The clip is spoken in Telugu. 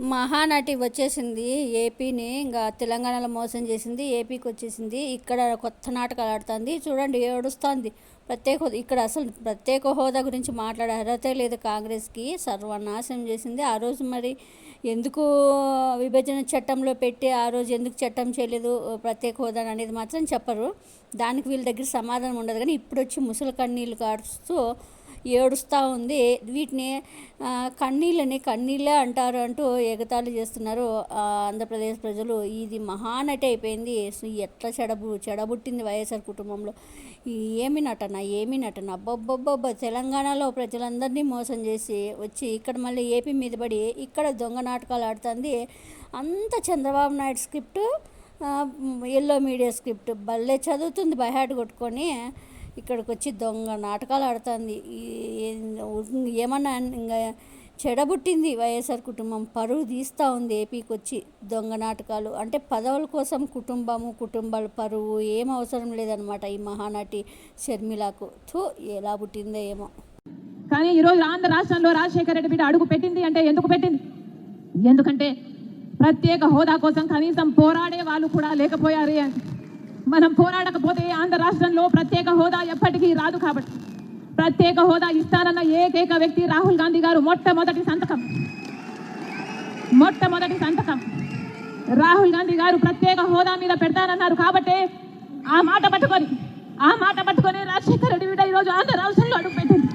మహానటి వచ్చేసింది ఏపీని ఇంకా తెలంగాణలో మోసం చేసింది ఏపీకి వచ్చేసింది. ఇక్కడ కొత్త నాటకాలు ఆడుతుంది. చూడండి ఏడుస్తుంది. ప్రత్యేక హోదా ఇక్కడ అసలు ప్రత్యేక హోదా గురించి మాట్లాడే అర్హతే లేదు కాంగ్రెస్కి. సర్వనాశనం చేసింది. ఆ రోజు మరి ఎందుకు విభజన చట్టంలో పెట్టి ఆ రోజు ఎందుకు చట్టం చేయలేదు? ప్రత్యేక హోదా అనేది మాత్రం చెప్పరు. దానికి వీళ్ళ దగ్గర సమాధానం ఉండదు. కానీ ఇప్పుడు వచ్చి ముసలి కన్నీళ్ళు కాడుస్తూ ఏడుస్తూ ఉంది. వీటిని కన్నీళ్ళని కన్నీళ్ళే అంటారు అంటూ ఎగతాళి చేస్తున్నారు ఆంధ్రప్రదేశ్ ప్రజలు. ఇది మహానటి అయిపోయింది. ఎట్లా చెడబు చెడబుట్టింది వైఎస్ఆర్ కుటుంబంలో. ఏమి నటన ఏమి నటన? అబ్బబ్బబ్బబ్బ తెలంగాణలో ప్రజలందరినీ మోసం చేసి వచ్చి ఇక్కడ మళ్ళీ ఏపీ మీద పడి ఇక్కడ దొంగ నాటకాలు ఆడుతుంది. అంత Chandrababu Naidu script yellow media script. భలే చదువుతుంది బయహాట్ కొట్టుకొని. ఇక్కడికి వచ్చి దొంగ నాటకాలు ఆడుతుంది ఏమన్నా ఇంకా చెడబుట్టింది వైఎస్ఆర్ కుటుంబం పరువు తీస్తూ ఉంది ఏపీకి వచ్చి దొంగ నాటకాలు. అంటే పదవుల కోసం కుటుంబము కుటుంబాల పరువు ఏం అవసరం లేదనమాట ఈ మహానటి షర్మిలకు. థూ ఎలా పుట్టిందో ఏమో. కానీ ఈరోజు ఆంధ్ర రాష్ట్రంలో రాజశేఖర రెడ్డి బిడ్డ అడుగు పెట్టింది అంటే ఎందుకు పెట్టింది? ఎందుకంటే ప్రత్యేక హోదా కోసం కనీసం పోరాడే వాళ్ళు కూడా లేకపోయారు అని. మనం పోరాడకపోతే ఆంధ్ర రాష్ట్రంలో ప్రత్యేక హోదా ఎప్పటికీ రాదు కాబట్టి. ప్రత్యేక హోదా ఇస్తానన్న ఏకైక వ్యక్తి రాహుల్ గాంధీ గారు మొట్టమొదటి సంతకం. మొట్టమొదటి సంతకం. రాహుల్ గాంధీ గారు ప్రత్యేక హోదా మీద పెడతానన్నారు కాబట్టి ఆ మాట పట్టుకొని ఆ మాట పట్టుకొని రాజశేఖర రెడ్డి బిడ్డ ఈరోజు ఆంధ్ర రాష్ట్రంలో అడుగుపెట్టింది